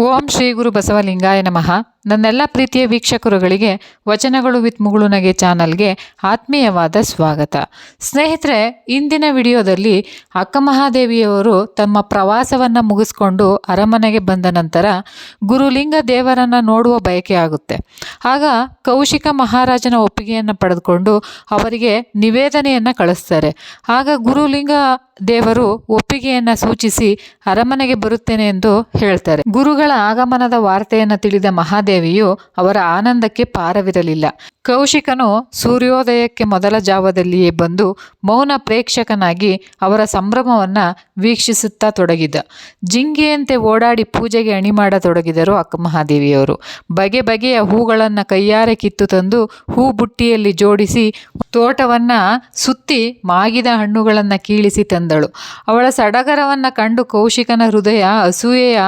ಓಂ ಶ್ರೀ ಗುರು ಬಸವಲಿಂಗಾಯ ನಮಃ. ನನ್ನೆಲ್ಲ ಪ್ರೀತಿಯ ವೀಕ್ಷಕರುಗಳಿಗೆ, ವಚನಗಳು ವಿತ್ ಮುಗುಳುನಗೆ ಚಾನಲ್ಗೆ ಆತ್ಮೀಯವಾದ ಸ್ವಾಗತ. ಸ್ನೇಹಿತರೆ, ಇಂದಿನ ವಿಡಿಯೋದಲ್ಲಿ ಅಕ್ಕಮಹಾದೇವಿಯವರು ತಮ್ಮ ಪ್ರವಾಸವನ್ನು ಮುಗಿಸ್ಕೊಂಡು ಅರಮನೆಗೆ ಬಂದ ನಂತರ ಗುರುಲಿಂಗ ದೇವರನ್ನು ನೋಡುವ ಬಯಕೆ ಆಗುತ್ತೆ. ಆಗ ಕೌಶಿಕ ಮಹಾರಾಜನ ಒಪ್ಪಿಗೆಯನ್ನು ಪಡೆದುಕೊಂಡು ಅವರಿಗೆ ನಿವೇದನೆಯನ್ನು ಕಳಿಸ್ತಾರೆ. ಆಗ ಗುರುಲಿಂಗ ದೇವರು ಒಪ್ಪಿಗೆಯನ್ನು ಸೂಚಿಸಿ ಅರಮನೆಗೆ ಬರುತ್ತೇನೆ ಎಂದು ಹೇಳ್ತಾರೆ. ಗುರುಗಳ ಆಗಮನದ ವಾರ್ತೆಯನ್ನು ತಿಳಿದ ಮಹಾದೇವಿಯು ಅವರ ಆನಂದಕ್ಕೆ ಪಾರವಿರಲಿಲ್ಲ. ಕೌಶಿಕನು ಸೂರ್ಯೋದಯಕ್ಕೆ ಮೊದಲ ಜಾವದಲ್ಲಿಯೇ ಬಂದು ಮೌನ ಪ್ರೇಕ್ಷಕನಾಗಿ ಅವರ ಸಂಭ್ರಮವನ್ನು ವೀಕ್ಷಿಸುತ್ತಾ ತೊಡಗಿದ. ಜಿಂಗೆಯಂತೆ ಓಡಾಡಿ ಪೂಜೆಗೆ ಅಣಿ ಮಾಡತೊಡಗಿದರು ಅಕ್ಕ ಮಹಾದೇವಿಯವರು. ಬಗೆ ಬಗೆಯ ಹೂಗಳನ್ನು ಕೈಯಾರೆ ಕಿತ್ತು ತಂದು ಹೂ ಬುಟ್ಟಿಯಲ್ಲಿ ಜೋಡಿಸಿ ತೋಟವನ್ನು ಸುತ್ತಿ ಮಾಗಿದ ಹಣ್ಣುಗಳನ್ನು ಕೀಳಿಸಿ ತಂದಳು. ಅವಳ ಸಡಗರವನ್ನು ಕಂಡು ಕೌಶಿಕನ ಹೃದಯ ಅಸೂಯೆಯ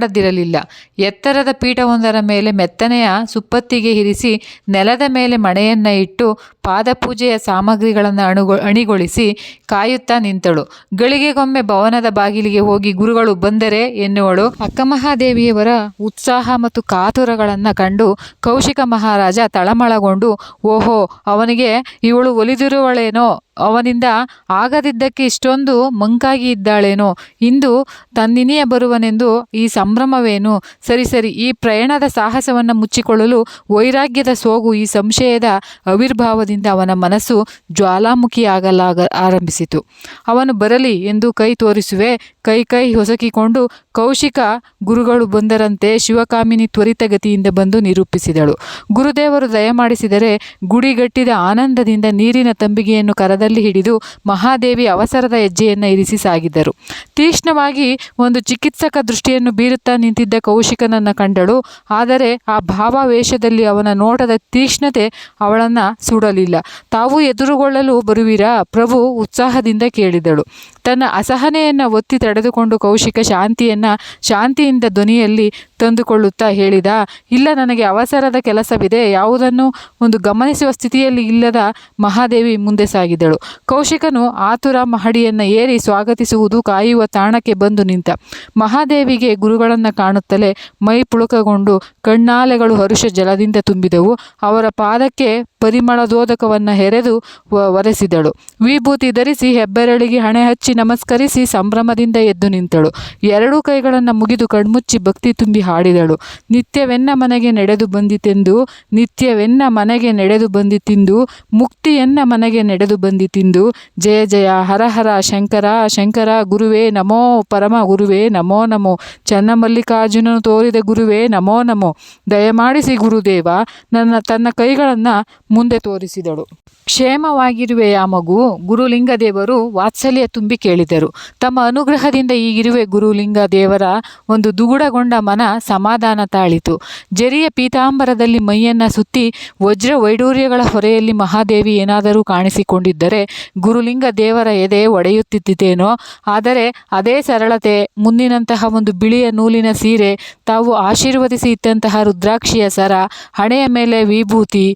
ಹೊಗೆಯಾಡದಿರಲಿಲ್ಲ ಎತ್ತರದ ಪೀಠವೊಂದರ ಮೇಲೆ ಮೆತ್ತನೆಯ ಸುಪ್ಪತ್ತಿಗೆ ಇರಿಸಿ ನೆಲದ ಮೇಲೆ ಮಣೆಯನ್ನು ಇಟ್ಟು ಪಾದಪೂಜೆಯ ಸಾಮಗ್ರಿಗಳನ್ನು ಅಣುಗೊ, ಅಣಿಗೊಳಿಸಿ ಕಾಯುತ್ತಾ ನಿಂತಳು. ಗಳಿಗೆಗೊಮ್ಮೆ ಭವನದ ಬಾಗಿಲಿಗೆ ಹೋಗಿ ಗುರುಗಳು ಬಂದರೆ ಎನ್ನುವಳು. ಅಕ್ಕಮಹಾದೇವಿಯವರ ಉತ್ಸಾಹ ಮತ್ತು ಕಾತುರಗಳನ್ನು ಕಂಡು ಕೌಶಿಕ ಮಹಾರಾಜ ತಳಮಳಗೊಂಡು, ಓಹೋ, ಅವನಿಗೆ ಇವಳು ಒಲಿದಿರುವಳೇನೋ ಅವನಿಂದ ಆಗದಿದ್ದಕ್ಕೆ ಇಷ್ಟೊಂದು ಮಂಕಾಗಿ ಇದ್ದಾಳೇನೋ, ಇಂದು ತನ್ನಿನಿಯ ಬರುವನೆಂದು ಈ ಸಂಭ್ರಮವೇನು? ಸರಿ ಸರಿ, ಈ ಪ್ರಯಾಣದ ಸಾಹಸವನ್ನು ಮುಚ್ಚಿಕೊಳ್ಳಲು ವೈರಾಗ್ಯದ ಸೋಗು ಈ ಸಂಶಯದ ಆವಿರ್ಭಾವದಿಂದ ಅವನ ಮನಸ್ಸು ಜ್ವಾಲಾಮುಖಿಯಾಗಲಾಗ ಆರಂಭಿಸಿತು. ಅವನು ಬರಲಿ ಎಂದು ಕೈ ತೋರಿಸುವೆ, ಕೈ ಕೈ ಹೊಸಕಿಕೊಂಡು ಕೌಶಿಕ ಗುರುಗಳು ಬಂದರಂತೆ ಶಿವಕಾಮಿನಿ ತ್ವರಿತಗತಿಯಿಂದ ಬಂದು ನಿರೂಪಿಸಿದಳು. ಗುರುದೇವರು ದಯಮಾಡಿಸಿದರೆ ಗುಡಿಗಟ್ಟಿದ ಆನಂದದಿಂದ ನೀರಿನ ತಂಬಿಗೆಯನ್ನು ಕರದಲ್ಲಿ ಹಿಡಿದು ಮಹಾದೇವಿ ಅವಸರದ ಹೆಜ್ಜೆಯನ್ನು ಇರಿಸಿ ಸಾಗಿದರು. ತೀಕ್ಷ್ಣವಾಗಿ ಒಂದು ಚಿಕಿತ್ಸಕ ದೃಷ್ಟಿಯನ್ನು ಬೀರುತ್ತಾ ನಿಂತಿದ್ದ ಕೌಶಿಕನನ್ನು ಕಂಡಳು. ಆದರೆ ಆ ಭಾವಾವೇಶದಲ್ಲಿ ಅವನ ನೋಟದ ತೀಕ್ಷ್ಣತೆ ಅವಳನ್ನು ಸುಡಲಿಲ್ಲ. ತಾವು ಎದುರುಗೊಳ್ಳಲು ಬರುವಿರಾ? ಪ್ರಭು ಉತ್ಸಾಹದಿಂದ ಕೇಳಿದಳು. ತನ್ನ ಅಸಹನೆಯನ್ನು ಒತ್ತಿ ತಡೆದುಕೊಂಡು ಕೌಶಿಕ ಶಾಂತಿಯನ್ನು ಶಾಂತಿಯಿಂದ ಧ್ವನಿಯಲ್ಲಿ ತಂದುಕೊಳ್ಳುತ್ತಾ ಹೇಳಿದ, ಇಲ್ಲ, ನನಗೆ ಅವಸರದ ಕೆಲಸವಿದೆ. ಯಾವುದನ್ನು ಒಂದು ಗಮನಿಸುವ ಸ್ಥಿತಿಯಲ್ಲಿ ಇಲ್ಲದ ಮಹಾದೇವಿ ಮುಂದೆ ಸಾಗಿದಳು. ಕೌಶಿಕನು ಆತುರ ಮಹಡಿಯನ್ನು ಏರಿ ಸ್ವಾಗತಿಸುವುದು ಕಾಯುವ ತಾಣಕ್ಕೆ ಬಂದು ನಿಂತ. ಮಹಾದೇವಿಗೆ ಗುರುಗಳನ್ನು ಕಾಣುತ್ತಲೇ ಮೈ ಪುಳುಕಗೊಂಡು ಕಣ್ಣಾಲೆಗಳು ಹರುಷ ಜಲದಿಂದ ತುಂಬಿದವು. ಅವರ ಪಾದಕ್ಕೆ ಪರಿಮಳದೋದಕವನ್ನು ಹೆರೆದು ವ- ಒರೆಸಿದಳು. ವಿಭೂತಿ ಧರಿಸಿ ಹೆಬ್ಬೆರಳಿಗೆ ಹಣೆ ಹಚ್ಚಿ ನಮಸ್ಕರಿಸಿ ಸಂಭ್ರಮದಿಂದ ಎದ್ದು ನಿಂತಳು. ಎರಡೂ ಕೈಗಳನ್ನು ಮುಗಿದು ಕಣ್ಮುಚ್ಚಿ ಭಕ್ತಿ ತುಂಬಿ ಹಾಡಿದಳು. ನಿತ್ಯವೆನ್ನ ಮನೆಗೆ ನಡೆದು ಬಂದಿತೆಂದು, ನಿತ್ಯವೆನ್ನ ಮನೆಗೆ ನಡೆದು ಬಂದಿತಿಂದು, ಮುಕ್ತಿಯನ್ನ ಮನೆಗೆ ನಡೆದು ಬಂದಿತಿಂದು, ಜಯ ಜಯ ಹರ ಹರ ಶಂಕರ ಶಂಕರ ಗುರುವೇ ನಮೋ ಪರಮ ಗುರುವೇ ನಮೋ ನಮೋ, ಚನ್ನಮಲ್ಲಿಕಾರ್ಜುನನು ತೋರಿದ ಗುರುವೇ ನಮೋ ನಮೋ, ದಯಮಾಡಿಸಿ ಗುರುದೇವ, ನನ್ನ ತನ್ನ ಕೈಗಳನ್ನು ಮುಂದೆ ತೋರಿಸಿದಳು. ಕ್ಷೇಮವಾಗಿರುವೆಯ ಮಗು ಗುರುಲಿಂಗದೇವರು ವಾತ್ಸಲ್ಯ ತುಂಬಿ ಕೇಳಿದರು. ತಮ್ಮ ಅನುಗ್ರಹದಿಂದ ಈಗಿರುವೆ ಗುರುಲಿಂಗ ದೇವರ ಒಂದು ದುಗುಡಗೊಂಡ ಮನ ಸಮಾಧಾನ ತಾಳಿತು. ಜರಿಯ ಪೀತಾಂಬರದಲ್ಲಿ ಮೈಯನ್ನ ಸುತ್ತಿ ವಜ್ರ ವೈಡೂರ್ಯಗಳ ಹೊರೆಯಲ್ಲಿ ಮಹಾದೇವಿ ಏನಾದರೂ ಕಾಣಿಸಿಕೊಂಡಿದ್ದರೆ ಗುರುಲಿಂಗ ದೇವರ ಎದೆ ಒಡೆಯುತ್ತಿದ್ದೇನೋ, ಆದರೆ ಅದೇ ಸರಳತೆ, ಮುಂದಿನಂತಹ ಒಂದು ಬಿಳಿಯ ನೂಲಿನ ಸೀರೆ, ತಾವು ಆಶೀರ್ವದಿಸಿ ಇತ್ತಂತಹ ರುದ್ರಾಕ್ಷಿಯ ಸರ, ಹಣೆಯ ಮೇಲೆ ವಿಭೂತಿ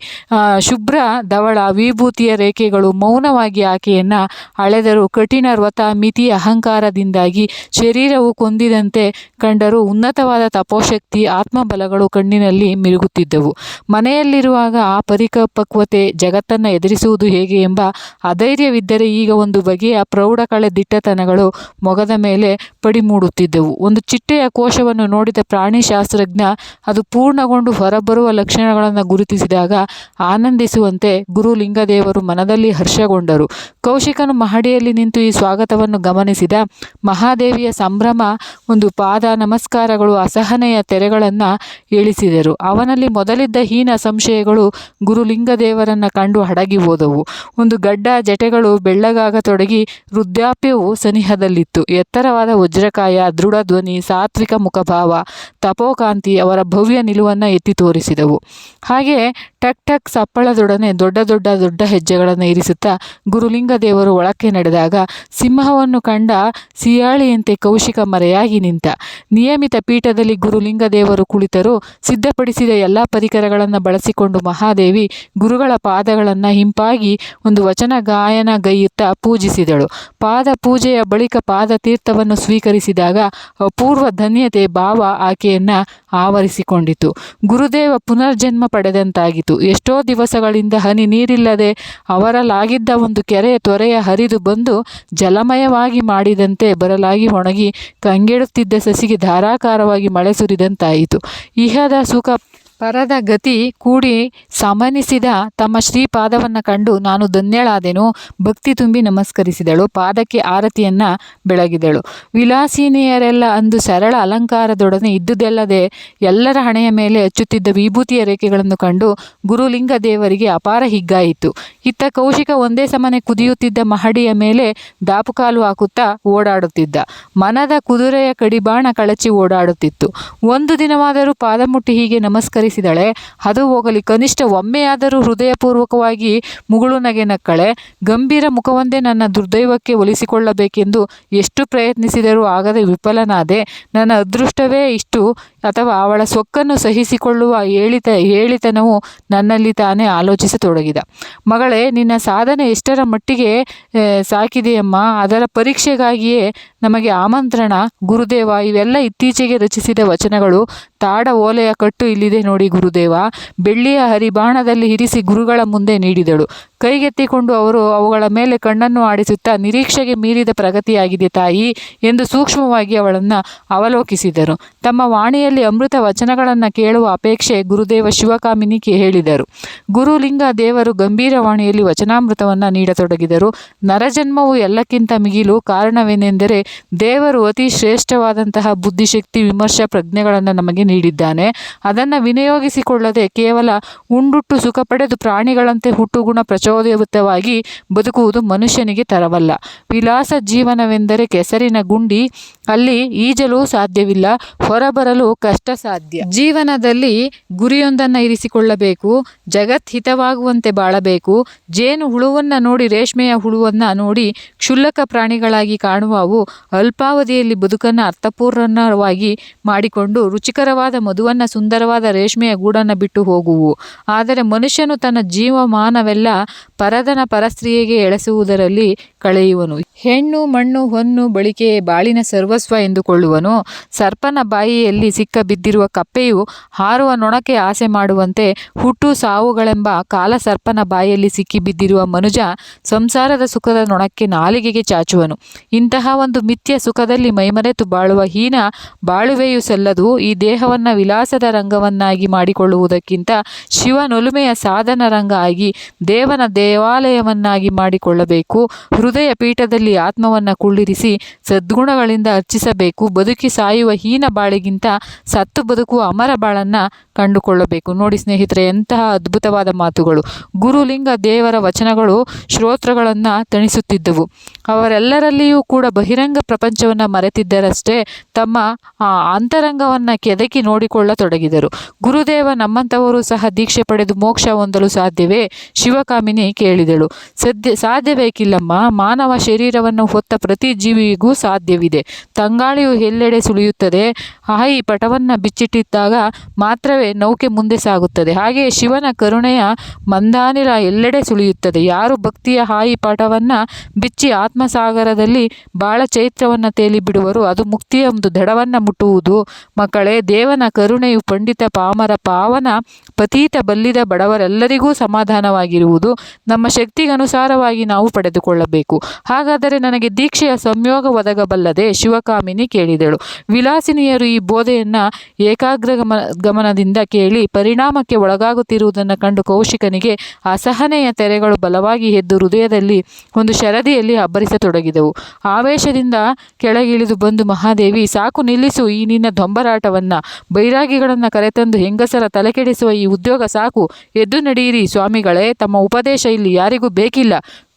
ಶುಭ್ರ ಧವಳ ವಿಭೂತಿಯ ರೇಖೆಗಳು ಮೌನವಾಗಿ ಆಕೆಯನ್ನು ಅಳೆದರು ಕಠಿಣ ವ್ರತ, ಮಿತಿ, ಅಹಂಕಾರದಿಂದಾಗಿ ಶರೀರವು ಕೊಂದಿದಂತೆ ಕಂಡರೂ ಉನ್ನತವಾದ ತಪೋಶಕ್ತಿ, ಆತ್ಮಬಲಗಳು ಕಣ್ಣಿನಲ್ಲಿ ಮಿರುಗುತ್ತಿದ್ದವು. ಮನೆಯಲ್ಲಿರುವಾಗ ಆ ಪರಿಕಪಕ್ವತೆ ಜಗತ್ತನ್ನು ಎದುರಿಸುವುದು ಹೇಗೆ ಎಂಬ ಅಧೈರ್ಯವಿದ್ದರೆ ಈಗ ಒಂದು ಬಗೆಯ ಪ್ರೌಢಕಳೆ ದಿಟ್ಟತನಗಳು ಮೊಗದ ಮೇಲೆ ಪಡಿಮೂಡುತ್ತಿದ್ದವು. ಒಂದು ಚಿಟ್ಟೆಯ ಕೋಶವನ್ನು ನೋಡಿದ ಪ್ರಾಣಿಶಾಸ್ತ್ರಜ್ಞ ಅದು ಪೂರ್ಣಗೊಂಡು ಹೊರಬರುವ ಲಕ್ಷಣಗಳನ್ನು ಗುರುತಿಸಿದಾಗ ಆನಂದಿಸುವಂತೆ ಗುರು ಲಿಂಗದೇವರು ಮನದಲ್ಲಿ ಹರ್ಷಗೊಂಡರು. ಕೌಶಿಕನು ಮಹಡಿಯಲ್ಲಿ ನಿಂತು ಈ ಸ್ವಾಗತವನ್ನು ಗಮನಿಸಿದ ಮಹಾದೇವಿಯ ಸಂಭ್ರಮ ಒಂದು ಪಾದ ನಮಸ್ಕಾರಗಳು, ಅಸಹನೆಯ ತೆರೆಗಳನ್ನು ಇಳಿಸಿದರು. ಅವನಲ್ಲಿ ಮೊದಲಿದ್ದ ಹೀನ ಸಂಶಯಗಳು ಗುರುಲಿಂಗದೇವರನ್ನು ಕಂಡು ಅಡಗಿ ಹೋದವು. ಒಂದು ಗಡ್ಡ ಜಟೆಗಳು ಬೆಳ್ಳಗಾಗತೊಡಗಿ ವೃದ್ಧಾಪ್ಯವು ಸನಿಹದಲ್ಲಿತ್ತು. ಎತ್ತರವಾದ ವಜ್ರಕಾಯ ದೃಢ ಧ್ವನಿ ಸಾತ್ವಿಕ ಮುಖಭಾವ, ತಪೋಕಾಂತಿ ಅವರ ಭವ್ಯ ನಿಲುವನ್ನು ಎತ್ತಿ ತೋರಿಸಿದವು. ಹಾಗೆ ಟಕ್ ಟಕ್ ಸಪ್ಪಳ ಹವಳದೊಡನೆ ದೊಡ್ಡ ದೊಡ್ಡ ದೊಡ್ಡ ಹೆಜ್ಜೆಗಳನ್ನು ಇರಿಸುತ್ತಾ ಗುರುಲಿಂಗ ದೇವರು ಒಳಕ್ಕೆ ನಡೆದಾಗ ಸಿಂಹವನ್ನು ಕಂಡ ಸಿಯಾಳಿಯಂತೆ ಕೌಶಿಕ ಮರೆಯಾಗಿ ನಿಂತ. ನಿಯಮಿತ ಪೀಠದಲ್ಲಿ ಗುರುಲಿಂಗ ದೇವರು ಕುಳಿತರು ಸಿದ್ಧಪಡಿಸಿದ ಎಲ್ಲ ಪರಿಕರಗಳನ್ನು ಬಳಸಿಕೊಂಡು ಮಹಾದೇವಿ ಗುರುಗಳ ಪಾದಗಳನ್ನು ಹಿಂಪಾಗಿ ಒಂದು ವಚನ ಗಾಯನ ಗೈಯುತ್ತಾ ಪೂಜಿಸಿದಳು. ಪಾದ ಪೂಜೆಯ ಬಳಿಕ ಪಾದ ತೀರ್ಥವನ್ನು ಸ್ವೀಕರಿಸಿದಾಗ ಅಪೂರ್ವ ಧನ್ಯತೆ ಭಾವ ಆಕೆಯನ್ನ ಆವರಿಸಿಕೊಂಡಿತು. ಗುರುದೇವ ಪುನರ್ಜನ್ಮ ಪಡೆದಂತಾಗಿತು ಎಷ್ಟೋ ದಿವಸಗಳಿಂದ ಹನಿ ನೀರಿಲ್ಲದೆ ಅವರಲಾಗಿದ್ದ ಒಂದು ಕೆರೆಯ ತೊರೆಯ ಹರಿದು ಬಂದು ಜಲಮಯವಾಗಿ ಮಾಡಿದಂತೆ ಬರಲಾಗಿ ಒಣಗಿ ಕಂಗೆಡುತ್ತಿದ್ದ ಸಸಿಗೆ ಧಾರಾಕಾರವಾಗಿ ಮಳೆ ಸುರಿದಂತಾಯಿತು. ಇಹದ ಸುಖ ಪರದ ಗತಿ ಕೂಡಿ ಸಮನಿಸಿದ ತಮ್ಮ ಶ್ರೀಪಾದವನ್ನು ಕಂಡು ನಾನು ಧನ್ಯಳಾದೆನು. ಭಕ್ತಿ ತುಂಬಿ ನಮಸ್ಕರಿಸಿದಳು. ಪಾದಕ್ಕೆ ಆರತಿಯನ್ನ ಬೆಳಗಿದಳು. ವಿಲಾಸಿನಿಯರೆಲ್ಲ ಅಂದು ಸರಳ ಅಲಂಕಾರದೊಡನೆ ಇದ್ದುದಲ್ಲದೆ ಎಲ್ಲರ ಹಣೆಯ ಮೇಲೆ ಹಚ್ಚುತ್ತಿದ್ದ ವಿಭೂತಿಯ ರೇಖೆಗಳನ್ನು ಕಂಡು ಗುರುಲಿಂಗ ದೇವರಿಗೆ ಅಪಾರ ಹಿಗ್ಗಾಯಿತು. ಇತ್ತ ಕೌಶಿಕ ಒಂದೇ ಸಮನೆ ಕುದಿಯುತ್ತಿದ್ದ ಮಹಡಿಯ ಮೇಲೆ ದಾಪುಕಾಲು ಹಾಕುತ್ತಾ ಓಡಾಡುತ್ತಿದ್ದ. ಮನದ ಕುದುರೆಯ ಕಡಿಬಾಣ ಕಳಚಿ ಓಡಾಡುತ್ತಿತ್ತು. ಒಂದು ದಿನವಾದರೂ ಪಾದ ಮುಟ್ಟಿ ಹೀಗೆ ನಮಸ್ಕರಿಸಿದಳೆ, ಅದು ಹೋಗಲಿ, ಕನಿಷ್ಠ ಒಮ್ಮೆಯಾದರೂ ಹೃದಯಪೂರ್ವಕವಾಗಿ ಮುಗುಳು ನಗೆ ನಕ್ಕಳೆ. ಗಂಭೀರ ಮುಖವೊಂದೇ ನನ್ನ ದುರ್ದೈವಕ್ಕೆ ಒಲಿಸಿಕೊಳ್ಳಬೇಕೆಂದು ಎಷ್ಟು ಪ್ರಯತ್ನಿಸಿದರೂ ಆಗದೆ ವಿಫಲನಾದೆ. ನನ್ನ ಅದೃಷ್ಟವೇ ಇಷ್ಟು ಅಥವಾ ಅವಳ ಸೊಕ್ಕನ್ನು ಸಹಿಸಿಕೊಳ್ಳುವ ಹೇಳಿತ ಹೇಳಿತನವು ನನ್ನಲ್ಲಿ ತಾನೇ ಆಲೋಚಿಸತೊಡಗಿದ. ಮಗಳೇ, ನಿನ್ನ ಸಾಧನೆ ಎಷ್ಟರ ಮಟ್ಟಿಗೆ ಸಾಕಿದೆಯಮ್ಮ? ಅದರ ಪರೀಕ್ಷೆಗಾಗಿಯೇ ನಮಗೆ ಆಮಂತ್ರಣ, ಗುರುದೇವ, ಇವೆಲ್ಲ ಇತ್ತೀಚೆಗೆ ರಚಿಸಿದ ವಚನಗಳು. ತಾಡ ಓಲೆಯ ಕಟ್ಟು ಇಲ್ಲಿದೆ ನೋಡಿ ಗುರುದೇವ. ಬೆಳ್ಳಿಯ ಹರಿಬಾಣದಲ್ಲಿ ಇರಿಸಿ ಗುರುಗಳ ಮುಂದೆ ನೀಡಿದಳು. ಕೈಗೆತ್ತಿಕೊಂಡು ಅವರು ಅವುಗಳ ಮೇಲೆ ಕಣ್ಣನ್ನು ಆಡಿಸುತ್ತಾ ನಿರೀಕ್ಷೆಗೆ ಮೀರಿದ ಪ್ರಗತಿಯಾಗಿದೆ ತಾಯಿ ಎಂದು ಸೂಕ್ಷ್ಮವಾಗಿ ಅವಳನ್ನು ಅವಲೋಕಿಸಿದರು. ತಮ್ಮ ವಾಣಿಯಲ್ಲಿ ಅಮೃತ ವಚನಗಳನ್ನು ಕೇಳುವ ಅಪೇಕ್ಷೆ ಗುರುದೇವ ಶಿವಕಾಮಿನಿಗೆ ಹೇಳಿದರು. ಗುರುಲಿಂಗ ದೇವರು ಗಂಭೀರ ವಾಣಿಯಲ್ಲಿ ವಚನಾಮೃತವನ್ನು ನೀಡತೊಡಗಿದರು. ನರಜನ್ಮವು ಎಲ್ಲಕ್ಕಿಂತ ಮಿಗಿಲು ಕಾರಣವೇನೆಂದರೆ ದೇವರು ಅತಿ ಶ್ರೇಷ್ಠವಾದಂತಹ ಬುದ್ಧಿಶಕ್ತಿ ವಿಮರ್ಶಾ ಪ್ರಜ್ಞೆಗಳನ್ನು ನಮಗೆ ನೀಡಿದ್ದಾನೆ. ಅದನ್ನು ವಿನಿಯೋಗಿಸಿಕೊಳ್ಳದೆ ಕೇವಲ ಉಂಡುಟ್ಟು ಸುಖ ಪಡೆದು ಪ್ರಾಣಿಗಳಂತೆ ಹುಟ್ಟುಗುಣ ಪ್ರಚೋದಿತವಾಗಿ ಬದುಕುವುದು ಮನುಷ್ಯನಿಗೆ ತರವಲ್ಲ. ವಿಲಾಸ ಜೀವನವೆಂದರೆ ಕೆಸರಿನ ಗುಂಡಿ. ಅಲ್ಲಿ ಈಜಲು ಸಾಧ್ಯವಿಲ್ಲ, ಹೊರಬರಲು ಕಷ್ಟ ಸಾಧ್ಯ ಜೀವನದಲ್ಲಿ ಗುರಿಯೊಂದನ್ನು ಇರಿಸಿಕೊಳ್ಳಬೇಕು, ಜಗತ್ ಹಿತವಾಗುವಂತೆ ಬಾಳಬೇಕು. ಜೇನು ಹುಳುವನ್ನು ನೋಡಿ ರೇಷ್ಮೆಯ ಹುಳುವನ್ನು ನೋಡಿ ಕ್ಷುಲ್ಲಕ ಪ್ರಾಣಿಗಳಾಗಿ ಕಾಣುವ ಅವು ಅಲ್ಪಾವಧಿಯಲ್ಲಿ ಬದುಕನ್ನು ಅರ್ಥಪೂರ್ಣವಾಗಿ ಮಾಡಿಕೊಂಡು ರುಚಿಕರವಾದ ಮಧುವನ್ನು ಸುಂದರವಾದ ರೇಷ್ಮೆಯ ಗೂಡನ್ನು ಬಿಟ್ಟು ಹೋಗುವು. ಆದರೆ ಮನುಷ್ಯನು ತನ್ನ ಜೀವಮಾನವೆಲ್ಲ ಪರದನ ಪರಸ್ತ್ರೀಯೆಗೆ ಎಳೆಸುವುದರಲ್ಲಿ ಕಳೆಯುವನು. ಹೆಣ್ಣು, ಮಣ್ಣು, ಹೊನ್ನು, ಬಳಿಕೆ, ಬಾಳಿನ ಸರ್ವಸ್ವ ಎಂದುಕೊಳ್ಳುವನು. ಸರ್ಪನ ಬಾಯಿಯಲ್ಲಿ ಸಿಕ್ಕ ಬಿದ್ದಿರುವ ಕಪ್ಪೆಯು ಹಾರುವ ನೊಣಕ್ಕೆ ಆಸೆ ಮಾಡುವಂತೆ ಹುಟ್ಟು ಸಾವುಗಳೆಂಬ ಕಾಲ ಸರ್ಪನ ಬಾಯಿಯಲ್ಲಿ ಸಿಕ್ಕಿ ಬಿದ್ದಿರುವ ಮನುಜ ಸಂಸಾರದ ಸುಖದ ನೊಣಕ್ಕೆ ನಾಲಿಗೆಗೆ ಚಾಚುವನು. ಇಂತಹ ಒಂದು ಮಿಥ್ಯ ಸುಖದಲ್ಲಿ ಮೈಮರೆತು ಬಾಳುವ ಹೀನ ಬಾಳುವೆಯು ಸಲ್ಲದು, ಈ ದೇಹವನ್ನು ವಿಲಾಸದ ರಂಗವನ್ನಾಗಿ ಮಾಡಿಕೊಳ್ಳುವುದಕ್ಕಿಂತ ಶಿವನೊಲುಮೆಯ ಸಾಧನ ರಂಗ ಆಗಿ ದೇವನ ದೇವಾಲಯವನ್ನಾಗಿ ಮಾಡಿಕೊಳ್ಳಬೇಕು. ಹೃದಯ ಪೀಠದಲ್ಲಿ ಆತ್ಮವನ್ನು ಕುಳ್ಳಿರಿಸಿ ಸದ್ಗುಣಗಳಿಂದ ಅರ್ಚಿಸಬೇಕು, ಬದುಕಿ ಸಾಯುವ ಹೀನ ಬಾಳಿಗಿಂತ ಸತ್ತು ಬದುಕುವ ಅಮರ ಬಾಳನ್ನು ಕಂಡುಕೊಳ್ಳಬೇಕು. ನೋಡಿ ಸ್ನೇಹಿತರೆ, ಎಂತಹ ಅದ್ಭುತವಾದ ಮಾತುಗಳು. ಗುರುಲಿಂಗ ದೇವರ ವಚನಗಳು ಶ್ರೋತ್ರಗಳನ್ನು ತಣಿಸುತ್ತಿದ್ದವು. ಅವರೆಲ್ಲರಲ್ಲಿಯೂ ಕೂಡ ಬಹಿರಂಗ ಪ್ರಪಂಚವನ್ನು ಮರೆತಿದ್ದರಷ್ಟೇ ತಮ್ಮ ಅಂತರಂಗವನ್ನು ಕೆದಕಿ ನೋಡಿಕೊಳ್ಳತೊಡಗಿದರು. ಗುರುದೇವ ನಮ್ಮಂಥವರು ಸಹ ದೀಕ್ಷೆ ಪಡೆದು ಮೋಕ್ಷ ಹೊಂದಲು ಸಾಧ್ಯವೇ? ಶಿವಕಾಮಿನಿ ಕೇಳಿದಳು. ಸದ್ಯ ಸಾಧ್ಯಬೇಕಿಲ್ಲಮ್ಮ ಮಾನವ ಶರೀರವನ್ನು ಹೊತ್ತ ಪ್ರತಿ ಜೀವಿಗೂ ಸಾಧ್ಯವಿದೆ. ತಂಗಾಳಿಯು ಎಲ್ಲೆಡೆ ಸುಳಿಯುತ್ತದೆ. ಹಾಯಿ ಪಟವನ್ನು ಬಿಚ್ಚಿಟ್ಟಿದ್ದಾಗ ಮಾತ್ರವೇ ನೌಕೆ ಮುಂದೆ ಸಾಗುತ್ತದೆ. ಹಾಗೆಯೇ ಶಿವನ ಕರುಣೆಯ ಮಂದಾನಿಲ ಎಲ್ಲೆಡೆ ಸುಳಿಯುತ್ತದೆ. ಯಾರು ಭಕ್ತಿಯ ಹಾಯಿ ಪಟವನ್ನು ಬಿಚ್ಚಿ ಆತ್ಮಸಾಗರದಲ್ಲಿ ಬಾಳ ಚೈತ್ರವನ್ನು ತೇಲಿ ಬಿಡುವರು. ಅದು ಮುಕ್ತಿಯ ಒಂದು ದಡವನ್ನು ಮುಟ್ಟುವುದು. ಮಕ್ಕಳೇ, ದೇವನ ಕರುಣೆಯು ಪಂಡಿತ ಪಾಮರ ಪಾವನ ಪತೀತ ಬಲ್ಲಿದ ಬಡವರೆಲ್ಲರಿಗೂ ಸಮಾಧಾನವಾಗಿರುವುದು. ನಮ್ಮ ಶಕ್ತಿಗನುಸಾರವಾಗಿ ನಾವು ಪಡೆದುಕೊಳ್ಳಬೇಕು. ಹಾಗಾದರೆ ನನಗೆ ದೀಕ್ಷೆಯ ಸಂಯೋಗ ಒದಗಬಲ್ಲದೆ ಶಿವಕಾಮಿನಿ ಕೇಳಿದಳು. ವಿಲಾಸಿನಿಯರು ಈ ಬೋಧೆಯನ್ನು ಏಕಾಗ್ರ ಗಮನ ಗಮನದಿಂದ ಕೇಳಿ ಪರಿಣಾಮಕ್ಕೆ ಒಳಗಾಗುತ್ತಿರುವುದನ್ನು ಕಂಡು ಕೌಶಿಕನಿಗೆ ಅಸಹನೆಯ ತೆರೆಗಳು ಬಲವಾಗಿ ಎದ್ದು ಹೃದಯದಲ್ಲಿ ಒಂದು ಶರದಿಯಲ್ಲಿ ಅಬ್ಬರಿಸತೊಡಗಿದವು ಆವೇಶದಿಂದ ಕೆಳಗಿಳಿದು ಬಂದು ಮಹಾದೇವಿ, ಸಾಕು ನಿಲ್ಲಿಸು ಈ ನಿನ್ನ ದೊಂಬರಾಟವನ್ನು. ಬೈರಾಗಿಗಳನ್ನು ಕರೆತಂದು ಹೆಂಗಸರ ತಲೆಕೆಡಿಸುವ ಈ ಉದ್ಯೋಗ ಸಾಕು. ಎದ್ದು ನಡೆಯಿರಿ ಸ್ವಾಮಿಗಳೇ. ತಮ್ಮ ಉಪದೇಶ ಇಲ್ಲಿ ಯಾರಿಗೂ ಬೇಕಿಲ್ಲ.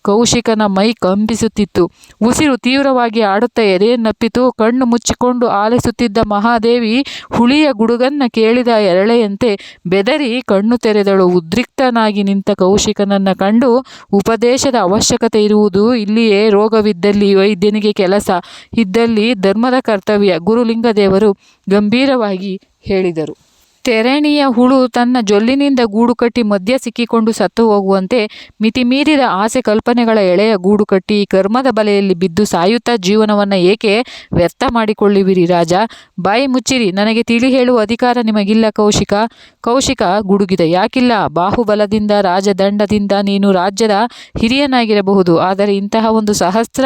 ಕೌಶಿಕನ ಮೈ ಕಂಬಿಸುತ್ತಿತ್ತು. ಉಸಿರು ತೀವ್ರವಾಗಿ ಆಡುತ್ತಾ ಎದೆಯನ್ನಪ್ಪಿತು ಕಣ್ಣು ಮುಚ್ಚಿಕೊಂಡು ಆಲಿಸುತ್ತಿದ್ದ ಮಹಾದೇವಿ ಹುಳಿಯ ಗುಡುಗನ್ನ ಕೇಳಿದ ಎರಳೆಯಂತೆ ಬೆದರಿ ಕಣ್ಣು ತೆರೆದಳು. ಉದ್ರಿಕ್ತನಾಗಿ ನಿಂತ ಕೌಶಿಕನನ್ನ ಕಂಡು ಉಪದೇಶದ ಅವಶ್ಯಕತೆ ಇರುವುದು ಇಲ್ಲಿಯೇ ರೋಗವಿದ್ದಲ್ಲಿ ವೈದ್ಯನಿಗೆ ಕೆಲಸ. ಇದ್ದಲ್ಲಿ ಧರ್ಮದ ಕರ್ತವ್ಯ. ಗುರುಲಿಂಗದೇವರು ಗಂಭೀರವಾಗಿ ಹೇಳಿದರು. ತೆರಣಿಯ ಹುಳು ತನ್ನ ಜೊಲ್ಲಿನಿಂದ ಗೂಡು ಕಟ್ಟಿ ಮಧ್ಯ ಸಿಕ್ಕಿಕೊಂಡು ಸತ್ತು ಹೋಗುವಂತೆ ಮಿತಿಮೀರಿದ ಆಸೆ ಕಲ್ಪನೆಗಳ ಎಳೆಯ ಗೂಡು ಕಟ್ಟಿ ಕರ್ಮದ ಬಲೆಯಲ್ಲಿ ಬಿದ್ದು ಸಾಯುತ್ತಾ ಜೀವನವನ್ನು ಏಕೆ ವ್ಯರ್ಥ ಮಾಡಿಕೊಳ್ಳುವಿರಿ ರಾಜ? ಬಾಯಿ ಮುಚ್ಚಿರಿ. ನನಗೆ ತಿಳಿ ಹೇಳುವ ಅಧಿಕಾರ ನಿಮಗಿಲ್ಲ ಕೌಶಿಕ. ಕೌಶಿಕ ಗುಡುಗಿದ. ಯಾಕಿಲ್ಲ? ಬಾಹುಬಲದಿಂದ, ರಾಜದಂಡದಿಂದ ನೀನು ರಾಜ್ಯದ ಹಿರಿಯನಾಗಿರಬಹುದು. ಆದರೆ ಇಂತಹ ಒಂದು ಸಹಸ್ರ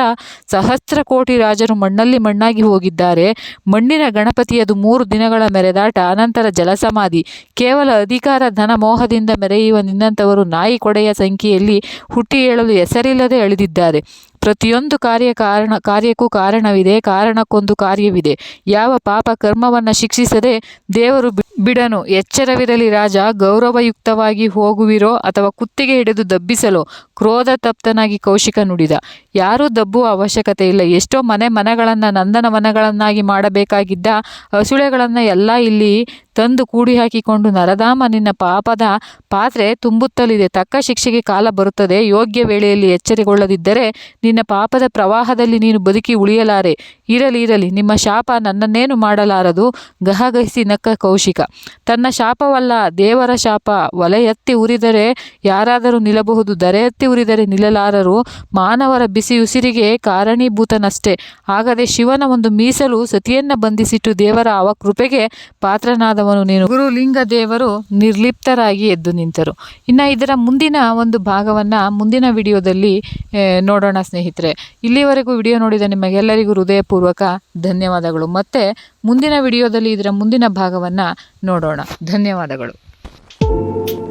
ಸಹಸ್ರ ಕೋಟಿ ರಾಜರು ಮಣ್ಣಲ್ಲಿ ಮಣ್ಣಾಗಿ ಹೋಗಿದ್ದಾರೆ. ಮಣ್ಣಿನ ಗಣಪತಿಯದು ಮೂರು ದಿನಗಳ ಮೆರೆದಾಟ, ಅನಂತರ ಜಲಸಮಾಧಿ ಕೇವಲ ಅಧಿಕಾರ, ಧನ, ಮೋಹದಿಂದ ಮೆರೆಯುವ ನಿನ್ನಂಥವರು ನಾಯಿ ಕೊಡೆಯ ಸಂಖ್ಯೆಯಲ್ಲಿ ಹುಟ್ಟಿ ಹೇಳಲು ಹೆಸರಿಲ್ಲದೆ ಅಳಿದಿದ್ದಾರೆ ಪ್ರತಿಯೊಂದು ಕಾರ್ಯ ಕಾರಣ, ಕಾರ್ಯಕ್ಕೂ ಕಾರಣವಿದೆ, ಕಾರಣಕ್ಕೊಂದು ಕಾರ್ಯವಿದೆ. ಯಾವ ಪಾಪ ಕರ್ಮವನ್ನು ಶಿಕ್ಷಿಸದೆ ದೇವರು ಬಿಡನು. ಎಚ್ಚರವಿರಲಿ ರಾಜ, ಗೌರವಯುಕ್ತವಾಗಿ ಹೋಗುವಿರೋ ಅಥವಾ ಕುತ್ತಿಗೆ ಹಿಡಿದು ದಬ್ಬಿಸಲೋ, ಕ್ರೋಧ ತಪ್ತನಾಗಿ ಕೌಶಿಕ ನುಡಿದ. ಯಾರೂ ದಬ್ಬುವ ಅವಶ್ಯಕತೆ ಇಲ್ಲ. ಎಷ್ಟೋ ಮನೆ ಮನೆಗಳನ್ನು ನಂದನವನಗಳನ್ನಾಗಿ ಮಾಡಬೇಕಾಗಿದ್ದ ಹಸುಳೆಗಳನ್ನು ಎಲ್ಲ ಇಲ್ಲಿ ತಂದು ಕೂಡಿ ಹಾಕಿಕೊಂಡು ನರಧಾಮ ನಿನ್ನ ಪಾಪದ ಪಾತ್ರೆ ತುಂಬುತ್ತಲಿದೆ. ತಕ್ಕ ಶಿಕ್ಷೆಗೆ ಕಾಲ ಬರುತ್ತದೆ. ಯೋಗ್ಯ ವೇಳೆಯಲ್ಲಿ ಎಚ್ಚರಿಗೊಳ್ಳದಿದ್ದರೆ ನಿನ್ನ ಪಾಪದ ಪ್ರವಾಹದಲ್ಲಿ ನೀನು ಬದುಕಿ ಉಳಿಯಲಾರೆ. ಇರಲಿ ಇರಲಿ. ನಿಮ್ಮ ಶಾಪ ನನ್ನನ್ನೇನು ಮಾಡಲಾರದು? ಗಹಗಹಿಸಿ ನಕ್ಕ ಕೌಶಿಕ. ತನ್ನ ಶಾಪವಲ್ಲ, ದೇವರ ಶಾಪ ಒಲೆ ಎತ್ತಿ ಉರಿದರೆ ಯಾರಾದರೂ ನಿಲ್ಲಬಹುದು ದರೆ ಎತ್ತಿ ಉರಿದರೆ ನಿಲ್ಲಲಾರರು. ಮಾನವರ ಬಿಸಿ ಉಸಿರಿಗೆ ಕಾರಣೀಭೂತನಷ್ಟೇ. ಆಗದೆ ಶಿವನ ಒಂದು ಮೀಸಲು ಸತಿಯನ್ನ ಬಂಧಿಸಿಟ್ಟು ದೇವರ ಅವ ಕೃಪೆಗೆ ಪಾತ್ರನಾದವನು ನೀನು. ಗುರುಲಿಂಗ ದೇವರು ನಿರ್ಲಿಪ್ತರಾಗಿ ಎದ್ದು ನಿಂತರು. ಇನ್ನು ಇದರ ಮುಂದಿನ ಒಂದು ಭಾಗವನ್ನು ಮುಂದಿನ ವಿಡಿಯೋದಲ್ಲಿ ನೋಡೋಣ ಸ್ನೇಹಿತರೆ. ಇಲ್ಲಿವರೆಗೂ ವಿಡಿಯೋ ನೋಡಿದ ನಿಮಗೆಲ್ಲರಿಗೂ ಹೃದಯಪೂರ್ವಕ ಧನ್ಯವಾದಗಳು. ಮತ್ತೆ ಮುಂದಿನ ವಿಡಿಯೋದಲ್ಲಿ ಇದರ ಮುಂದಿನ ಭಾಗವನ್ನು ನೋಡೋಣ. ಧನ್ಯವಾದಗಳು.